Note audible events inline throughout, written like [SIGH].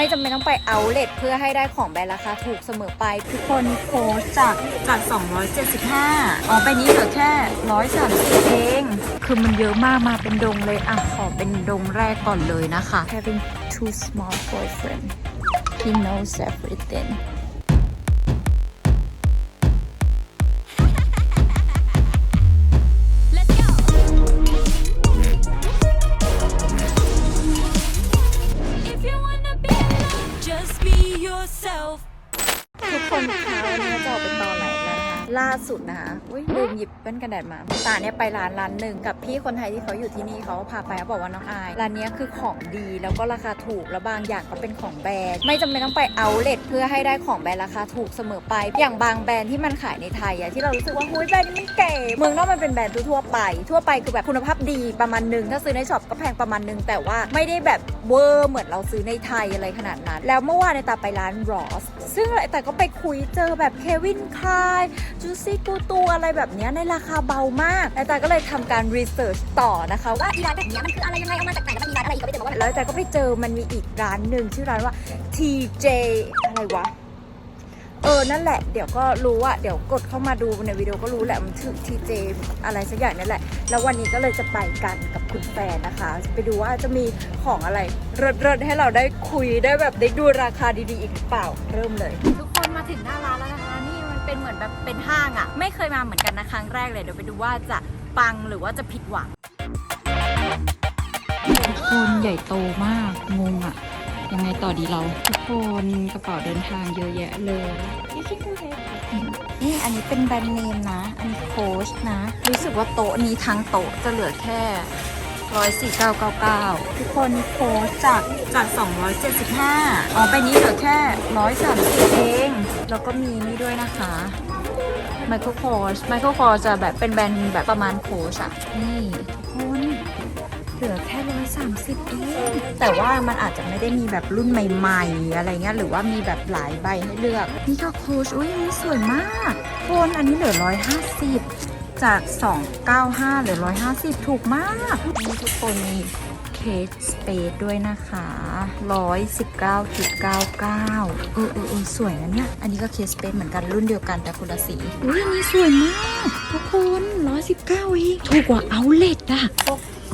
ไม่จำเป็นต้องไปเอาเลทเพื่อให้ได้ของแบรนด์ราคาถูกเสมอไป ทุกคนโพสจากจาก 275 อ๋อไปนี้เหลือแค่ 130 เอง คือมันเยอะมากมาเป็นดงเลย อะ ขอเป็นดงแรกก่อนเลยนะคะ Having too small boyfriend he knows everything ทุกคนคะวันนี้จะออกเป็นตอนไหนแล่าสุดนะคะอุ้ยลืมหยิบแว่นกันแดดมาตาเนี่ยไปร้านร้านหนึ่งกับพี่คนไทยที่เขาอยู่ที่นี่เขาพาไปเขาบอกว่าน้องอายร้านนี้คือของดีแล้วก็ราคาถูกแล้วบางอย่างก็เป็นของแบรนด์ไม่จำเป็นต้องไปเอาเลทเพื่อให้ได้ของแบรนด์ราคาถูกเสมอไป อย่างบางแบรนด์ที่มันขายในไทยอะที่เรารู้สึกว่าหุ้ยแบรนด์นี้มันเก๋เมืองนอกมันเป็นแบรนด์ทั่วไป ทั่วไปคือแบบคุณภาพดีประมาณหนึงถ้าซื้อในช็อปก็แพงประมาณหนึงแต่ว่าไม่ได้แบบเวอร์เหมือนเราซื้อในไทยอะไรขนาดนั้น แล้วเมื่อวานในตาไปร้านรอสซึ่งแต่ก็ไปคุยเจอแบบเควินคายจูซี่กูตูอะไรแบบนี้ในราคาเบามากแล้วตาก็เลยทำการรีเสิร์ชต่อนะคะว่าร้านแบบนี้มันคืออะไรยังไงเอามาจากไหนแล้วมันมีร้านอะไรอีกก็ไม่รู้ว่าแล้วแต่ก็ไปเจอมันมีอีกร้านหนึ่งชื่อร้านว่า TJ อะไรวะเออ นั่นแหละ เดี๋ยวก็รู้อะเดี๋ยวกดเข้ามาดูในวิดีโอก็รู้แหละ มันชื่อ TJ อะไรสักอย่างนั่นแหละ แล้ววันนี้ก็เลยจะไปกันกับคุณแฟนนะคะ ไปดูว่าจะมีของอะไรเริดๆให้เราได้คุยได้แบบได้ดูราคาดีๆอีกหรือเปล่า เริ่มเลย ทุกคนมาถึงหน้าร้านแล้วนะคะ เป็นเหมือนแบบเป็นห้างอะไม่เคยมาเหมือนกันนะครั้งแรกเลยเดี๋ยวไปดูว่าจะปังหรือว่าจะผิดหวังทุกคนใหญ่โตมากงงอะยังไงต่อดีเรา ทุกคนกระเป๋าเดินทางเยอะแยะเลยนี่อันนี้เป็นแบรนด์เนมนะ อันนี้โค้ชนะ รู้สึกว่าโต๊ะนี้ทั้งโต๊ะจะเหลือแค่ ร้อยสี่เก้าเก้าเก้าทุกคนโค้ชจากจากสองร้อยเจ็ดสิบห้าอ๋อ ไปนี้เหลือแค่ร้อยสามสิบเอง แล้วก็มีนี่ด้วยนะคะไมเคิลโค้ชไมเคิลโค้ชจะแบบเป็นแบรนด์แบบประมาณโคชอะนี่ทุกคนเหลือแค่ร้อยสามสิบเองแต่ว่ามันอาจจะไม่ได้มีแบบรุ่นใหม่ๆ อะไรเงี้ยหรือว่ามีแบบหลายใบให้เลือก นี่ก็โคชอุ้ยสวยมากโคนอันนี้เหลือ150 จาก 295เหลือ 150 ถูกมากนี่ทุกคนมีเคสสเปซด้วยนะคะ 119.99 เออเออเออสวยนะเนี่ย อันนี้ก็เคสสเปซเหมือนกันรุ่นเดียวกันแต่คนละสี อุ้ยอันนี้สวยมาก ทุกคน 119เองถูกกว่าเอาเลทอะ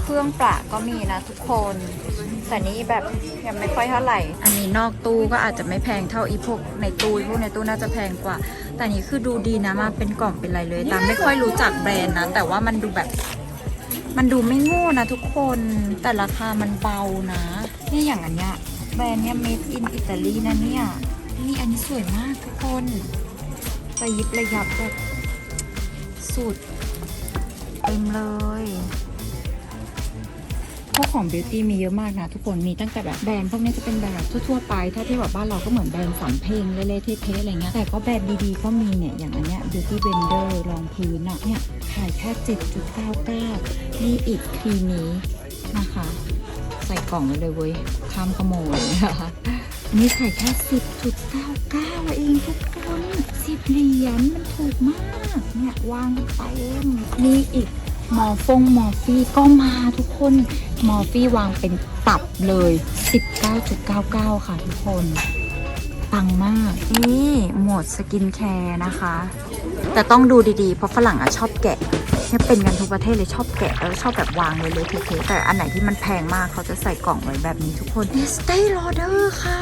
เครื่องประก็มีนะทุกคน แต่นี่แบบยังไม่ค่อยเท่าไหร่ อันนี้นอกตู้ก็อาจจะไม่แพงเท่าอีพวกในตู้อีพวกในตู้น่าจะแพงกว่า แต่อันนี้คือดูดีนะมาเป็นกล่องเป็นอะไรเลย ตามไม่ค่อยรู้จักแบรนด์นะ แต่ว่ามันดูแบบมันดูไม่โง่นะทุกคนแต่ราคามันเบานะ นี่อย่างอันเนี้ยแบรนด์เนี้ย made in Italy นะเนี่ย นี่อันนี้สวยมากทุกคนระยิบระยับแบบสุดเต็มเลย พวกของบิวตี้มีเยอะมากนะทุกคนมีตั้งแต่แบบแบรนด์พวกนี้จะเป็นแบรนด์แบบทั่วๆไป ถ้าที่แบบบ้านเราก็เหมือนแบรนด์สำเพ็งเละๆเทะๆอะไรเงี้ยแต่ก็แบรนด์ดีๆก็มีเนี่ยอย่างอันเนี้ย beauty blender รองพื้นอะเนี่ยขายแค่ 7.99นี่อีกครีนี้นะคะ ใส่กล่องไว้เลยเว้ยข้ามขโมยนะคะนี่ขายแค่ 10.99 เองทุกคน 10 เหรียญมันถูกมาก เนี่ยวางกันเต็มนี่อีก มอฟงมอฟฟี่ก็มาทุกคน มอร์ฟี่วางเป็นตับเลย 19.99 ค่ะทุกคนปังมาก นี่หมวดสกินแคร์นะคะ แต่ต้องดูดีๆ เพราะฝรั่งอะชอบแกะเนี่ยเป็นกันทุกประเทศเลยชอบแกะแล้วชอบแบบวางเลยเลยเทๆแต่อันไหนที่มันแพงมากเขาจะใส่กล่องไว้แบบนี้ทุกคน Estee Lauder ค่ะ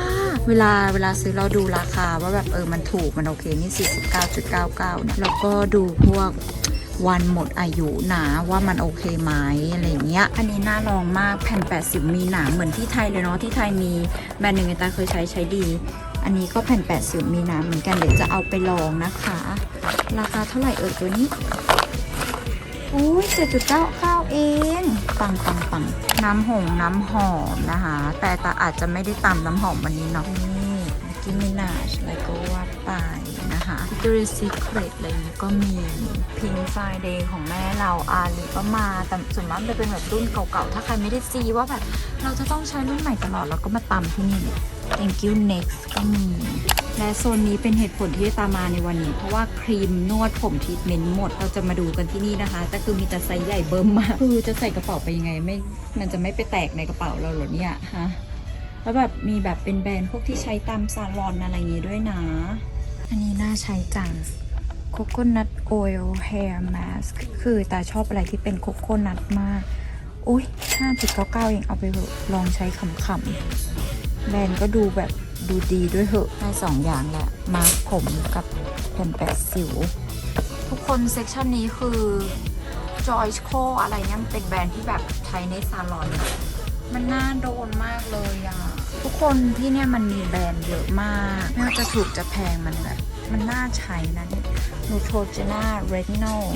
เวลาเวลาซื้อเราดูราคาว่าแบบเออมันถูกมันโอเคนี่ 49.99 เนี่ยแล้วก็ดูพวก วันหมดอายุนะว่ามันโอเคไหมอะไรเงี้ย อันนี้น่าลองมากแผ่น 80 มีหนาเหมือนที่ไทยเลยเนาะที่ไทยมีแบรนด์หนึ่งตาเคยใช้ใช้ดี อันนี้ก็แผ่น 80 มีหนาเหมือนกันเดี๋ยวจะเอาไปลองนะคะ ราคาเท่าไหร่เอ่ยตัวนี้อุ้ย7.99 เอง ปังปังปังน้ำหงน้ำหอมนะคะ แต่ตาอาจจะไม่ได้ตำน้ำหอมวันนี้เนาะนี่กินมินาชอะไรก็ว่าไป นะคะ Victoria's Secret อะไรอย่างนี้ก็มี Pink Friday ของแม่เราอาลีก็มา แต่ส่วนมากจะเป็นแบบรุ่นเก่าๆ ถ้าใครไม่ได้ซีว่าแบบเราจะต้องใช้รุ่นใหม่ตลอดเราก็มาตำที่นี่ Thank you next ก็มี และโซนนี้เป็นเหตุผลที่ตามมาในวันนี้ เพราะว่าครีมนวดผมทรีทเมนต์หมด เราจะมาดูกันที่นี่นะคะ แต่คือมีแต่ไซส์ใหญ่เบิ่มมาก คือจะใส่กระเป๋าไปยังไงไม่ มันจะไม่ไปแตกในกระเป๋าเราหรอเนี่ยฮะแล้วแบบมีแบบเป็นแบรนด์พวกที่ใช้ตามซาลอนอะไรอย่างงี้ด้วยนะ อันนี้น่าใช้จัง Coconut Oil Hair Mask คือตาชอบอะไรที่เป็นโคโคนัทมาก อุ้ย5.99 เองเอาไปเถอะลองใช้ขำๆแบรนด์ก็ดูแบบดูดีด้วยเหอะได้สองอย่างแหละ มาร์คผมกับแผ่นแปะสิว ทุกคนเซกชันนี้คือ Joyce Co อะไรเนี่ยมันเป็นแบรนด์ที่แบบใช้ในซาลอนอะมันน่าโดนมากเลยอะ ทุกคนที่เนี่ยมันมีแบรนด์เยอะมากไม่ว่าจะถูกจะแพงมันแบบ มันน่าใช้นะเนี่ย Neutrogena Retinol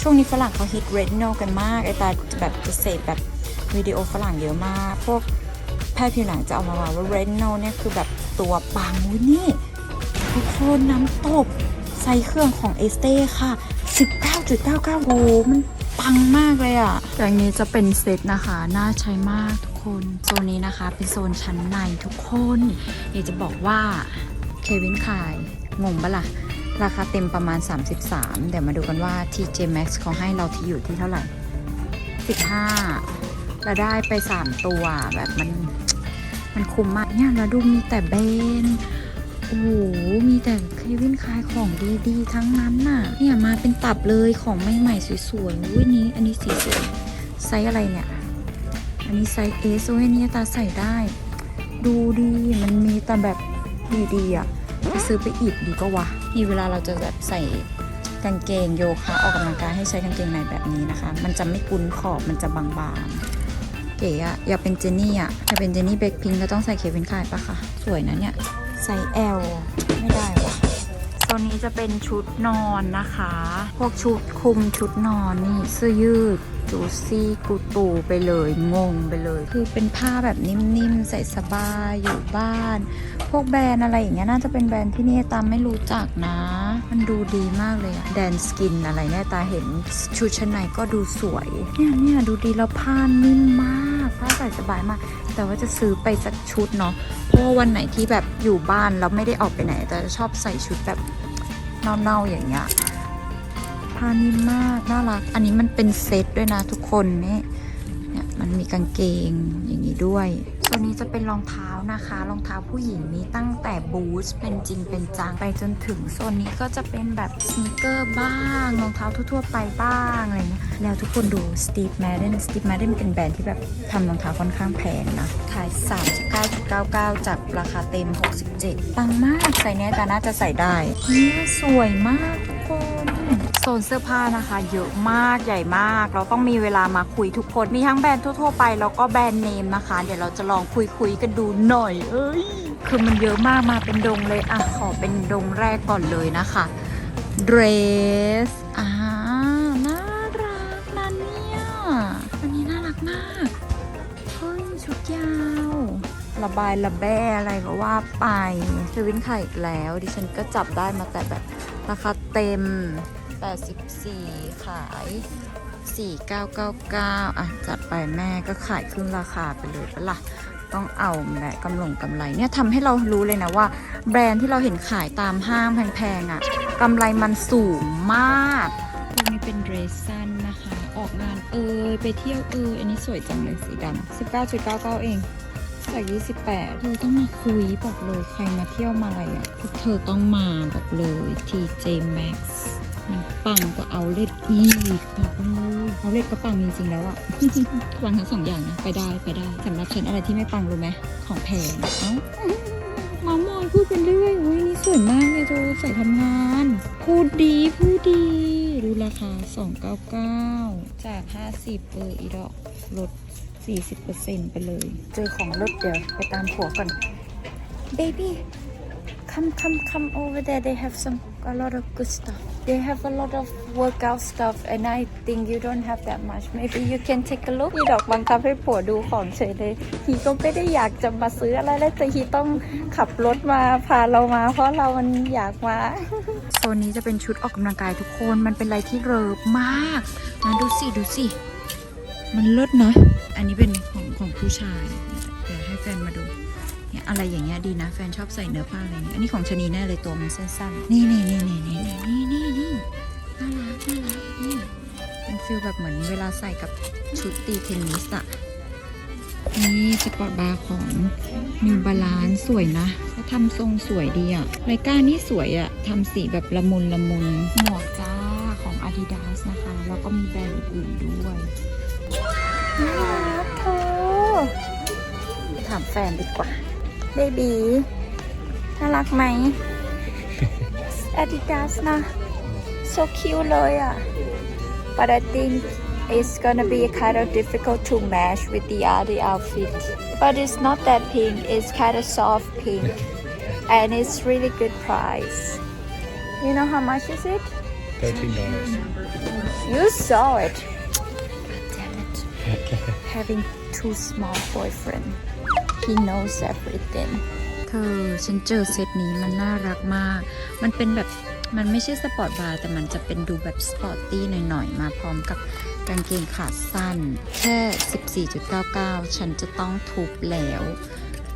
ช่วงนี้ฝรั่งเขาฮิต Retinol กันมากไอตาแบบจะเสพแบบวิดีโอฝรั่งเยอะมาก พวกแพทย์ผิวหนังจะเอามาว่าว่า Retinol เนี่ยคือแบบตัวปังอุ๊ยนี่ทุกคนน้ำตบใส่เครื่องของเอสเต้ค่ะ 19.99โอ้มันปังมากเลยอะ่ะอย่างนี้จะเป็นเซตนะคะ น่าใช้มากทุก คนโซนนี้นะคะ เป็นโซนชั้นในทุกคนอยากจะบอกว่าเควินคายงงปะล่ะ ราคาเต็มประมาณ 33 เดี๋ยวมาดูกันว่า TJ Max เขาให้เราที่อยู่ที่เท่าไหร่ 15 เราได้ไป 3 ตัวแบบมันมันคุ้มมากเนี่ยแล้วดูมีแต่แบนโอ้โห มีแต่เควินขายของดีๆ ทั้งนั้นน่ะ เนี่ยมาเป็นตับเลยของใหม่ๆสวยๆอุ้ยนี้ อันนี้สีสวยไซส์อะไรเนี่ย อันนี้ไซส์เอสโอ้ยอันนี้ตาใส่ได้ ดูดีมันมีแต่แบบดีๆอะจะซื้อไปอีกดีก็วะนี่เวลาเราจะแบบใส่กางเกงโยคะออกกำลังกายให้ใช้กางเกงในแบบนี้นะคะ มันจะไม่กุนขอบมันจะบางๆ เก๋อะอยากเป็นเจนนี่อะอยากเป็นเจนนี่เบคพิงก็ต้องใส่เควินคายปะคะสวยนะเนี่ยไซส์ L ไม่ได้วะโซนนี้จะเป็นชุดนอนนะคะ พวกชุดคลุมชุดนอนนี่เสื้อยืด จูซี่กูตูไปเลยงงไปเลย คือเป็นผ้าแบบนิ่มๆ ใส่สบายอยู่บ้าน พวกแบรนด์อะไรอย่างเงี้ยน่าจะเป็นแบรนด์ที่นี่ตามไม่รู้จักนะ มันดูดีมากเลยอะแดนสกินอะไรเนี่ยตาเห็นชุดชั้นในก็ดูสวย เนี่ยเนี่ยดูดีแล้วผ้านิ่มมากผ้าใส่สบายมาก แต่ว่าจะซื้อไปสักชุดเนาะเพราะว่าวันไหนที่แบบอยู่บ้านแล้วไม่ได้ออกไปไหนแต่ชอบใส่ชุดแบบเน่าๆอย่างเงี้ย ผ้านิ่มมากน่ารัก อันนี้มันเป็นเซตด้วยนะทุกคนนี่เนี่ยมันมีกางเกงอย่างนี้ด้วยตัวนี้จะเป็นรองเท้านะคะ รองเท้าผู้หญิงมีตั้งแต่บูทเป็นจริงเป็นจังไปจนถึงโซนนี้ก็จะเป็นแบบสนคเกอร์บ้างรองเท้าทั่วๆไปบ้างอะไรเงี้ยแล้วทุกคนดู Steve Madden Steve Madden เป็นแบรนด์ที่แบบทำรองเท้าค่อนข้างแพงนะขาย 39.99 จากราคาเต็ม 67 ปังมากใส่เนี้ยแต่น่าจะใส่ได้เนี่ยสวยมากทุกคน ซนเสื้อผ้านะคะ เยอะมากใหญ่มาก เราต้องมีเวลามาคุยทุกคน มีทั้งแบรนด์ทั่วๆไปแล้วก็แบรนด์เนมนะคะ เดี๋ยวเราจะลองคุยคุยๆกันดูหน่อย เอ้ย คือมันเยอะมากมาเป็นดงเลยอะขอเป็นดงแรกก่อนเลยนะคะเดรสอ่าน่ารักนะเนี่ยอันนี้น่ารักมากเฮ้ยชุดยาวระบายระแบ้อะไรก็ว่าไปเซวินไข่อีกแล้ว ดิฉันก็จับได้มาแต่แบบราคาเต็ม 84 ขาย 4999 อะ จัดไปแม่ก็ขายครึ่งราคาไปเลยปะล่ะ ต้องเอาแหละกำลงกำไรเนี่ยทำให้เรารู้เลยนะว่า แบรนด์ที่เราเห็นขายตามห้างแพงๆอะ่ะกำไรมันสูงมากตรงนี้เป็นเดรสสั้นนะคะ ออกงานเอยไปเที่ยวเอยอันนี้สวยจังเลยสีดำ19.99 เองจาก28เธอต้องมาคุยบอกเลยใครมาเที่ยวมาอะไรอะ่ะพวกเธอต้องมาบอกเลย TJ Maxx มันปังกว่าเอาเล็ดอีกเอาเล็ดก็ปังจริงๆแล้วอะปังทั้งสองอย่างนะไปได้ไปได้สำหรับฉันอะไรที่ไม่ปังรู้ไหมของแพงเอ้ามามอยพูดเป็นเรื่อยอุ้ยนี่สวยมากเลยโจใส่ทำงาน พูดดีพูดดีดูราคา 299 จาก 50เอออีดอกลด 40%ไปเลย เจอของลดเดี๋ยวไปตามผัวก่อน baby come come come over there they have some a lot of good stuff they have a lot of workout stuff and I think you don't have that much maybe you can take a look อีดอกบังคับให้ผัวดูของเฉยเลยฮีก็ไม่ได้อยากจะมาซื้ออะไรแล้วแต่ฮีต้องขับรถมาพาเรามา เพราะเรามันอยากมา โซนนี้จะเป็นชุดออกกำลังกายทุกคน มันเป็นอะไรที่เริบมากนะดูสิดูสิ มันเลิศนะ อันนี้เป็นของของผู้ชาย เดี๋ยวให้แฟนมาดู อะไรอย่างเงี้ยดีนะแฟนชอบใส่เนื้อผ้าอะไรเงี้ยอันนี้ของชะนีแน่เลยตัวมันสั้นๆ นี่นี่นี่นี่นี่นี่นี่นี่น่ารักน่ารักนี่เป็นฟิลแบบเหมือนเวลาใส่กับชุดตีเทนนิสอะนี่สปอร์ตบาร์ของ New Balance สวยนะเขาทำทรงสวยดีอะไรก้านี่สวยอะทำสีแบบละมุนละมุนหมวกจ้าของ Adidas นะคะ แล้วก็มีแบรนด์อื่นด้วยน่ารักเธอถามแฟนดีกว่า เบบีน่ารักไหม Adidas นะ [LAUGHS] so cute เลยอะ but I think it's gonna be kind of difficult to match with the other outfit but it's not that pink it's kind of soft pink and it's really good price you know how much is it Thirteen dollars. you saw it [LAUGHS] damn it having two small boyfriend He knows everything เธอฉันเจอเซตนี้มันน่ารักมาก มันเป็นแบบมันไม่ใช่สปอร์ตบาร์แต่มันจะเป็นดูแบบสปอร์ตตี้หน่อยๆ มาพร้อมกับกางเกงขาสั้น แค่ 14.99 ฉันจะต้องทุบแล้ว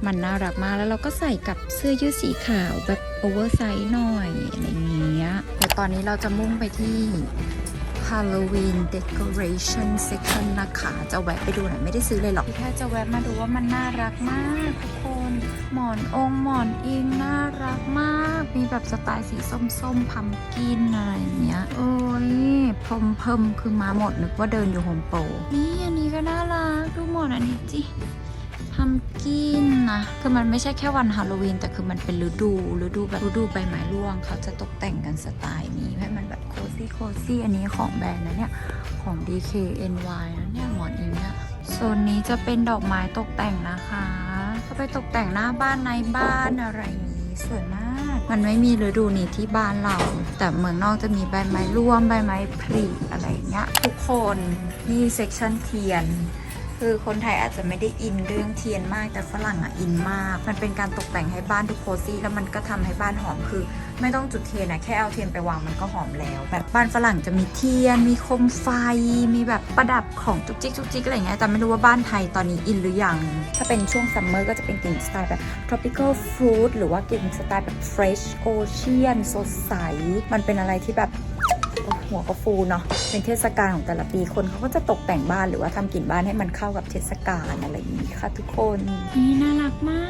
มันน่ารักมากแล้วเราก็ใส่กับเสื้อยืดสีขาวแบบโอเวอร์ไซส์หน่อยอะไรเงี้ยแต่ตอนนี้เราจะมุ่งไปที่ Halloween Decoration Section นะคะ จะแวะไปดูหน่อยไม่ได้ซื้อเลยหรอกแค่จะแวะมาดูว่ามันน่ารักมากทุกคน หมอนองค์หมอนอิงน่ารักมาก มีแบบสไตล์สีส้มๆพัมกินอะไรเงี้ยโอ้ยพรมเพิ่มคือมาหมดนึกว่าเดินอยู่โฮมโปรนี่อันนี้ก็น่ารัก ดูหมอนอันนี้จิ พัมกินนะคือมันไม่ใช่แค่วันฮาโลวีนแต่คือมันเป็นฤดูฤดูแบบฤดูใบไม้ร่วง เขาจะตกแต่งกันสไตล์นี้ให้มันแบบโคซี่โคซี่อันนี้ของแบรนด์นะเนี่ย ของ DKNY นะเนี่ยหมอนอิงเนี่ยโซนนี้จะเป็นดอกไม้ตกแต่งนะคะก็ไปตกแต่งหน้าบ้านในบ้านอะไรอย่างนี้สวยมากมันไม่มีฤดูนี้ที่บ้านเรา แต่เมืองนอกจะมีใบไม้ร่วมใบไม้ผลิอะไรเงี้ย ทุกคนนี่เซกชันเทียน คือคนไทยอาจจะไม่ได้อินเรื่องเทียนมากแต่ฝรั่งอะอินมาก มันเป็นการตกแต่งให้บ้านทุกโคซี่แล้วมันก็ทำให้บ้านหอมคือ ไม่ต้องจุดเทียนนะแค่เอาเทียนไปวางมันก็หอมแล้ว แบบบ้านฝรั่งจะมีเทียน มีโคมไฟ มีแบบประดับของจุกจิกจุกจิกอะไรเงี้ยแต่ไม่รู้ว่าบ้านไทยตอนนี้อินหรือยัง ถ้าเป็นช่วงซัมเมอร์ก็จะเป็นกลิ่นสไตล์แบบ tropical fruit หรือว่ากลิ่นสไตล์แบบ fresh ocean สดใส มันเป็นอะไรที่แบบ หัวก็ฟูเนาะเป็นเทศกาลของแต่ละปีคนเขาก็จะตกแต่งบ้านหรือว่าทำกลิ่นบ้านให้มันเข้ากับเทศกาลอะไรอย่างนี้ค่ะทุกคนนี่น่ารักมา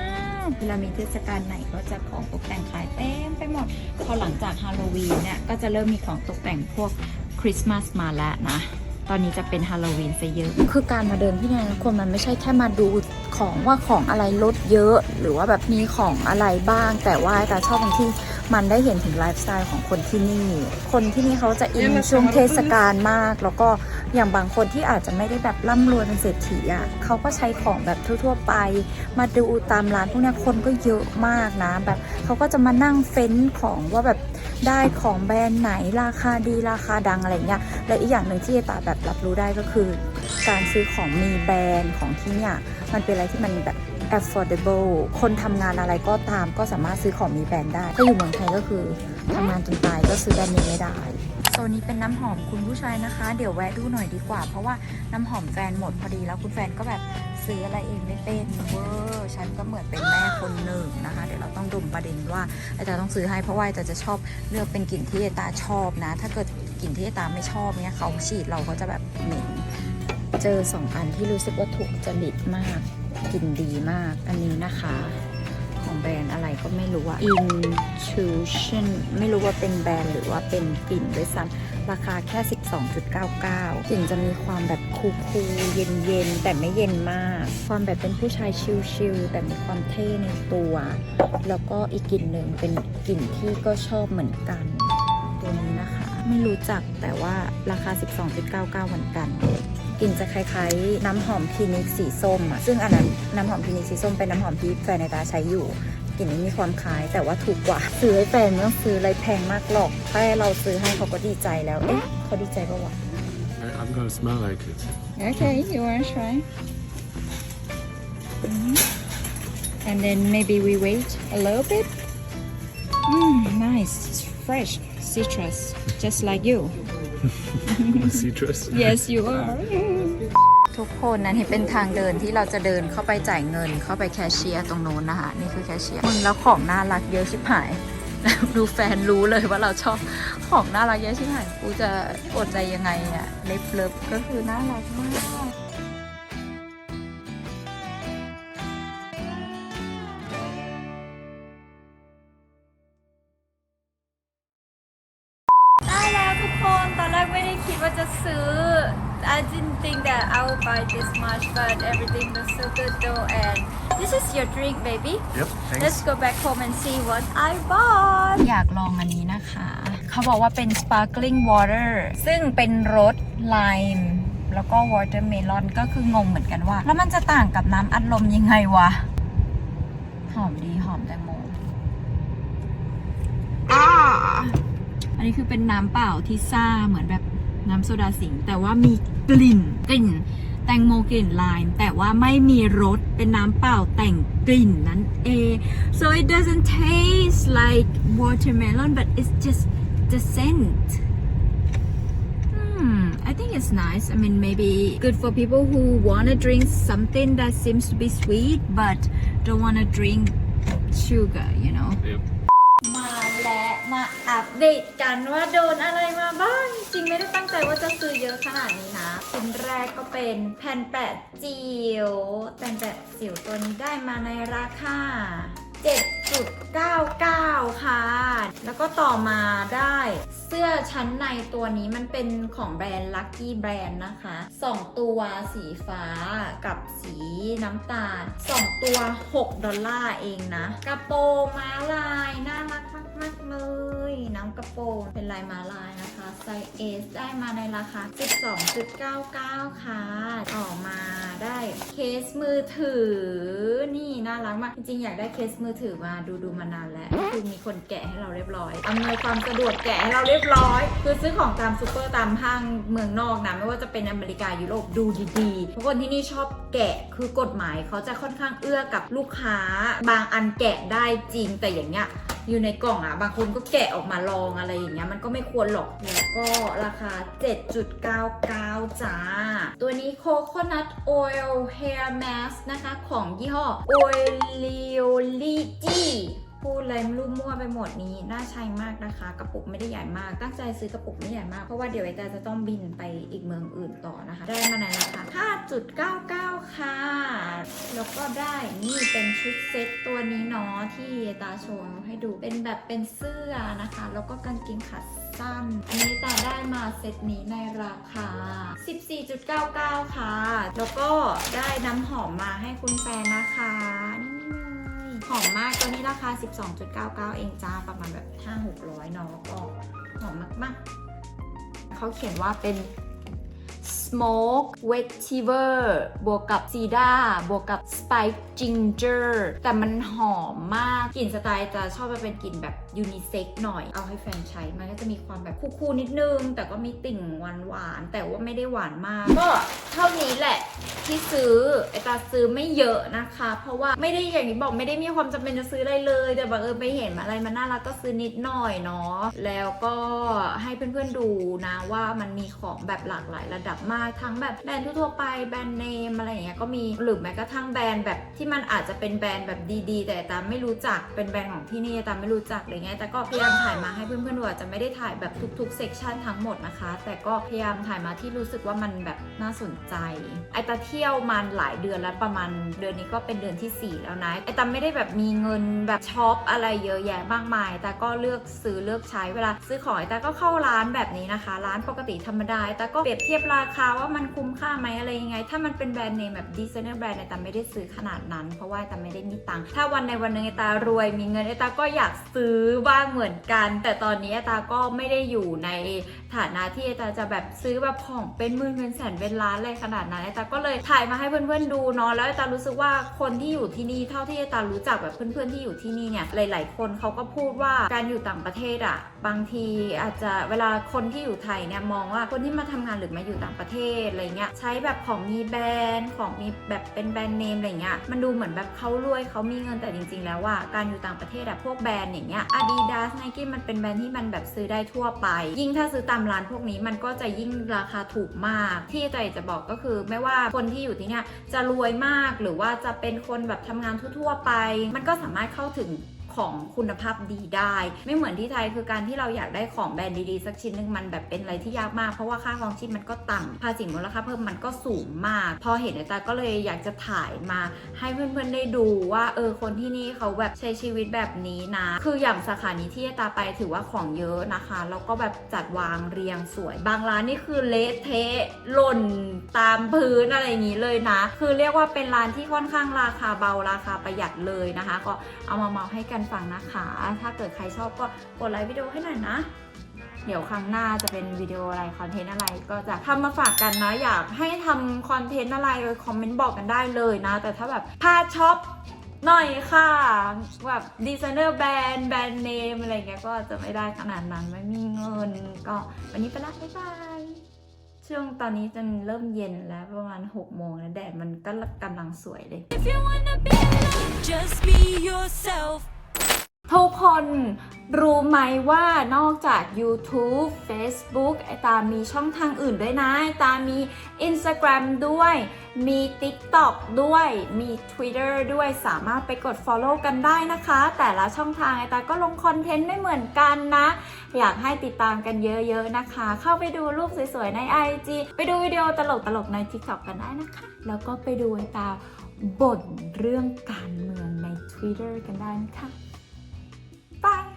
กเวลามีเทศกาลไหนก็จะของตกแต่งขายเต็มไปหมดพอหลังจากฮาโลวีนเนี่ยก็จะเริ่มมีของตกแต่งพวกคริสต์มาสมาแล้วนะตอนนี้จะเป็นฮาโลวีนซะเยอะ คือการมาเดินที่เนี่ยนะคนมันไม่ใช่แค่มาดูของว่าของอะไรลดเยอะ หรือว่าแบบมีของอะไรบ้าง แต่ว่าแต่ชอบตรงที่ มันได้เห็นถึงไลฟ์สไตล์ของคนที่นี่ คนที่นี่เขาจะอินช่วงเทศกาลมาก แล้วก็อย่างบางคนที่อาจจะไม่ได้แบบร่ำรวยเป็นเศรษฐีอะเขาก็ใช้ของแบบทั่วๆไป มาดูตามร้านพวกเนี้ยคนก็เยอะมากนะ แบบเขาก็จะมานั่งเฟ้นของว่าแบบได้ของแบรนด์ไหนราคาดีราคาดังอะไรเงี้ย และอีกอย่างหนึ่งที่ตาแบบรับรู้ได้ก็คือ การซื้อของมีแบรนด์ของที่เนี่ยมันเป็นอะไรที่มันแบบ affordable คนทำงานอะไรก็ตามก็สามารถซื้อของมีแบรนด์ได้ ถ้าอยู่เมืองไทยก็คือทำงานจนตายก็ซื้อแบรนด์เนมไม่ได้โซนนี้เป็นน้ำหอมคุณผู้ชายนะคะ เดี๋ยวแวะดูหน่อยดีกว่า เพราะว่าน้ำหอมแฟนหมดพอดีแล้วคุณแฟนก็แบบซื้ออะไรเองไม่เป็นเวอร์ฉันก็เหมือนเป็นแม่คนหนึ่งนะคะ เดี๋ยวเราต้องดุมประเด็นว่าไอตาต้องซื้อให้เพราะว่าไอตาจะชอบเลือกเป็นกลิ่นที่ตาชอบนะ ถ้าเกิดกลิ่นที่ตาไม่ชอบเนี่ยเขาฉีดเราก็จะแบบเหม็นเจอสองอันที่รู้สึกว่าถูกจริตมาก กลิ่นดีมากอันนี้นะคะ ของแบรนด์อะไรก็ไม่รู้ว่า Intuition ไม่รู้ว่าเป็นแบรนด์หรือว่าเป็นกลิ่นด้วยซ้ำราคาแค่ 12.99กลิ่นจะมีความแบบคูลๆเย็นๆแต่ไม่เย็นมาก ความแบบเป็นผู้ชายชิลๆแต่มีความเท่ในตัว แล้วก็อีกกลิ่นหนึ่งเป็นกลิ่นที่ก็ชอบเหมือนกันตัวนี้นะคะ ไม่รู้จักแต่ว่าราคา 12.99เหมือนกัน กลิ่นจะคล้ายๆ น้ำหอมคลินิกสีส้มอะซึ่งอันนั้นน้ำหอมคลินิกสีส้มเป็นน้ำหอมที่แฟนในตาใช้อยู่กลิ่นนี้มีความคล้ายแต่ว่าถูกกว่า ซื้อให้แฟนไม่ต้องซื้ออะไรแพงมากหรอกแค่เราซื้อให้เขาก็ดีใจแล้วเอ๊ะเขาดีใจปะวะ I- I'm gonna smell like it. Okay you wanna try and then maybe we wait a little bit mm, nice it's fresh citrus just like you Citrus. Yes, you are. ทุกคนนั้นเห็นเป็นทางเดินที่เราจะเดินเข้าไปจ่ายเงิน เข้าไปแคชเชียร์ตรงโน้นนะคะ นี่คือแคชเชียร์มึงแล้วของน่ารักเยอะชิบหาย ดูแฟนรู้เลยว่าเราชอบของน่ารักเยอะชิบหายกูจะอดใจยังไงอะเล็บเลิฟก็คือน่ารักมาก Let's go back home and see what I bought อยากลองอันนี้นะคะ เขาบอกว่าเป็น sparkling water ซึ่งเป็นรส lime แล้วก็ watermelon ก็คืองงเหมือนกันว่า แล้วมันจะต่างกับน้ำอัดลมยังไงวะ หอมดีหอมแตงโมอาอันนี้คือเป็นน้ำเปล่าที่ซ่าเหมือนแบบน้ำโซดาสิงห์แต่ว่ามีกลิ่นกลิ่น แตงโมกลิ่นไลม์แต่ว่าไม่มีรสเป็นน้ำเปล่าแต่งกลิ่นนั้นเอง so it doesn't taste like watermelon but it's just the scent Hmm, I think it's nice. I mean, maybe good for people who want to drink something that seems to be sweet but don't want to drink sugar, you know. Yep. มาและ มาอัปเดตกันว่าโดนอะไรมาบ้าง จริงไม่ได้ตั้งใจว่าจะซื้อเยอะขนาดนี้นะชิ้นแรกก็เป็นแผ่นแปะจิ๋วแผ่นแปะจิ๋วตัวนี้ได้มาในราคา7.99 ค่ะ แล้วก็ต่อมาได้เสื้อชั้นในตัวนี้มันเป็นของแบรนด์ Lucky Brand นะคะ 2 ตัวสีฟ้ากับสีน้ำตาล 2 ตัว 6 ดอลลาร์เองนะ กระโปรงม้าลาย น่ารักมาก ๆ เลย น้ำกระโปรงเป็นลายม้าลายนะคะ ไซส์ S ได้มาในราคา 12.99 ค่ะ ต่อมาได้เคสมือถือ นี่น่ารักมาก จริงๆ อยากได้เคสมือถือมาดูดูมานานแล้ว คือมีคนแกะให้เราเรียบร้อยอำนวยความสะดวกแกะให้เราเรียบร้อย คือซื้อของตามซูเปอร์ตามห้างเมืองนอกนะ ไม่ว่าจะเป็นอเมริกายุโรปดูดีๆเพราะคนที่นี่ชอบแกะคือกฎหมายเขาจะค่อนข้างเอื้อกับลูกค้า บางอันแกะได้จริงแต่อย่างเงี้ย อยู่ในกล่องอะ บางคนก็แกะออกมาลองอะไรอย่างเงี้ยมันก็ไม่ควรหรอกแล้วก็ราคา 7.99 จ้า ตัวนี้ Coconut Oil Hair Mask นะคะ ของยี่ห้อ Oleology พูดอะไรไม่รู้มั่วไปหมดนี้น่าใช้มากนะคะ กระปุกไม่ได้ใหญ่มาก ตั้งใจซื้อกระปุกไม่ใหญ่มาก เพราะว่าเดี๋ยวไอตาจะต้องบินไปอีกเมืองอื่นต่อนะคะ ได้มาในราคา5.99 ค่ะ แล้วก็ได้นี่เป็นชุดเซ็ตตัวนี้เนาะที่ตาโชว์ให้ดูเป็นแบบเป็นเสื้อนะคะ แล้วก็กางเกงขาสั้นอันนี้ตาได้มาเซตนี้ในราคา 14.99 ค่ะ แล้วก็ได้น้ำหอมมาให้คุณแฟนนะคะนี่ หอมมากตัวนี้ราคา 12.99 เองจ้าประมาณแบบ 5-600เนาะก็หอมมากๆเขาเขียนว่าเป็น smoke vetiver บวกกับซีดาบวกกับ spice ginger แต่มันหอมมาก กลิ่นสไตล์จะชอบมาเป็นกลิ่นแบบยูนิเซ็กหน่อย เอาให้แฟนใช้ มันก็จะมีความแบบคูลๆนิดนึง แต่ก็มีติ่งหวานๆแต่ว่าไม่ได้หวานมาก ก็เท่านี้แหละที่ซื้อไอตาซื้อไม่เยอะนะคะ เพราะว่าไม่ได้อย่างที่บอกไม่ได้มีความจำเป็นจะซื้ออะไรเลย แต่บังเอิญไปเห็นอะไรมันน่ารักก็ซื้อนิดหน่อยเนาะแล้วก็ให้เพื่อนๆดูนะว่ามันมีของแบบหลากหลายระดับมากทั้งแบบแบรนด์ทั่วไปแบรนด์เนมอะไรอย่างเงี้ยก็มีหรือแม้กระทั่งแบรนด์แบบที่มันอาจจะเป็นแบรนด์แบบดีๆ แต่ตามไม่รู้จักเป็นแบรนด์ของที่นี่ตามไม่รู้จักอะไรเงี้ยแต่ก็พยายามถ่ายมาให้เพื่อนๆดูอาจจะไม่ได้ถ่ายแบบทุกๆเซกชันทั้งหมดนะคะ แต่ก็พยายามถ่ายมาที่รู้สึกว่ามันแบบน่าสนใจ ไอตาเที่ยวมันหลายเดือนแล้วประมาณเดือนนี้ก็เป็นเดือนทีสี่4 แล้วนะไอตาไม่ได้แบบมีเงินแบบช็อปอะไรเยอะแยะมากมาย แต่ก็เลือกซื้อเลือกใช้เวลาซื้อของไอตาก็เข้าร้านแบบนี้นะคะ ร้านปกติธรรมดาไอตาก็เปรียบเทียบราคาว่ามันคุ้มค่าไหมอะไรยังไง ถ้ามันเป็นแบรนด์เนมแบบดีไซเนอร์แบรนด์ไอตาไม่ได้ซื้อขนาดนั้น เพราะว่าไอตาไม่ได้มีตังค์ถ้าวันในวันหนึ่งไอตารวยมีเงินไอตาก็อยากซื้อบ้างเหมือนกัน แต่ตอนนี้ไอตาก็ไม่ได้อยู่ในฐานะที่ไอตาจะแบบซื้อแบบของเป็นหมื่นเป็นแสนเป็นล้านอะไรขนาดนั้นไอตาก็เลยถ่ายมาให้เพื่อนๆดูเนาะแล้วไอตารู้สึกว่าคนที่อยู่ที่นี่เท่าที่ไอตารู้จักแบบเพื่อนๆที่อยู่ที่นี่เนี่ยหลาย ๆ คนเขาก็พูดว่าการอยู่ต่างประเทศอะบางทีอาจจะเวลาคนที่อยู่ไทยเนี่ยมองว่าคนที่มาทำงานหรือมาอยู่ต่างประเทศอะไรเงี้ยใช้แบบของมีแบรนด์ของมีแบบเป็นแบรนด์เนมอะไรเงี้ยมันดูเหมือนแบบเขารวยเขามีเงินแต่จริง ๆ แล้วว่าการอยู่ต่างประเทศอะพวกแบรนด์อย่างเงี้ย Adidas Nike มันเป็นแบรนด์ที่มันแบบซื้อได้ทั่วไป ยิ่งถ้าซื้อตามร้านพวกนี้มันก็จะยิ่งราคาถูกมาก ที่ใจจะบอกก็คือไม่ว่าคนที่อยู่ที่เนี่ยจะรวยมากหรือว่าจะเป็นคนแบบทำงานทั่ว ๆ ไป มันก็สามารถเข้าถึง ของคุณภาพดีได้ ไม่เหมือนที่ไทยคือการที่เราอยากได้ของแบรนด์ดีๆ สักชิ้นหนึ่งมันแบบเป็นอะไรที่ยากมาก เพราะว่าค่าครองชีพมันก็ต่ำภาษีมูลค่าเพิ่มมันก็สูงมาก พอเห็นในตาก็เลยอยากจะถ่ายมาให้เพื่อนๆได้ดูว่าเออคนที่นี่เขาแบบใช้ชีวิตแบบนี้นะ คืออย่างสาขานี้ที่ตาไปถือว่าของเยอะนะคะแล้วก็แบบจัดวางเรียงสวย บางร้านนี่คือเละเทะหล่นตามพื้นอะไรอย่างนี้เลยนะ คือเรียกว่าเป็นร้านที่ค่อนข้างราคาเบาราคาประหยัดเลยนะคะ ก็เอามาเมาให้กันฟังนะคะ ถ้าเกิดใครชอบก็กดไลค์วิดีโอให้หน่อยนะ เดี๋ยวครั้งหน้าจะเป็นวิดีโออะไรคอนเทนต์อะไรก็จะทำมาฝากกันนะ อยากให้ทำคอนเทนต์อะไรคอมเมนต์บอกกันได้เลยนะ แต่ถ้าแบบพาช็อปหน่อยค่ะแบบดีไซเนอร์แบรนด์แบรนด์เนมอะไรเงี้ยก็จะไม่ได้ขนาดนั้นไม่มีเงิน ก็วันนี้ไปละบ๊ายบายช่วงตอนนี้จะเริ่มเย็นแล้วประมาณ 6 โมงแล้วแดดมันก็กำลังสวยเลย ทุกคนรู้ไหมว่านอกจาก YouTube Facebook ไอตามีช่องทางอื่นด้วยนะ ไอตามี Instagram ด้วย มี TikTok ด้วย มี Twitter ด้วย สามารถไปกด Follow กันได้นะคะ แต่ละช่องทางไอตาก็ลงคอนเทนต์ไม่เหมือนกันนะ อยากให้ติดตามกันเยอะๆนะคะ เข้าไปดูรูปสวยๆ ใน IG ไปดูวิดีโอตลกๆ ใน TikTok กันได้นะคะ แล้วก็ไปดูไอตาบ่นเรื่องการเมืองใน Twitter กันได้นะคะ Bye.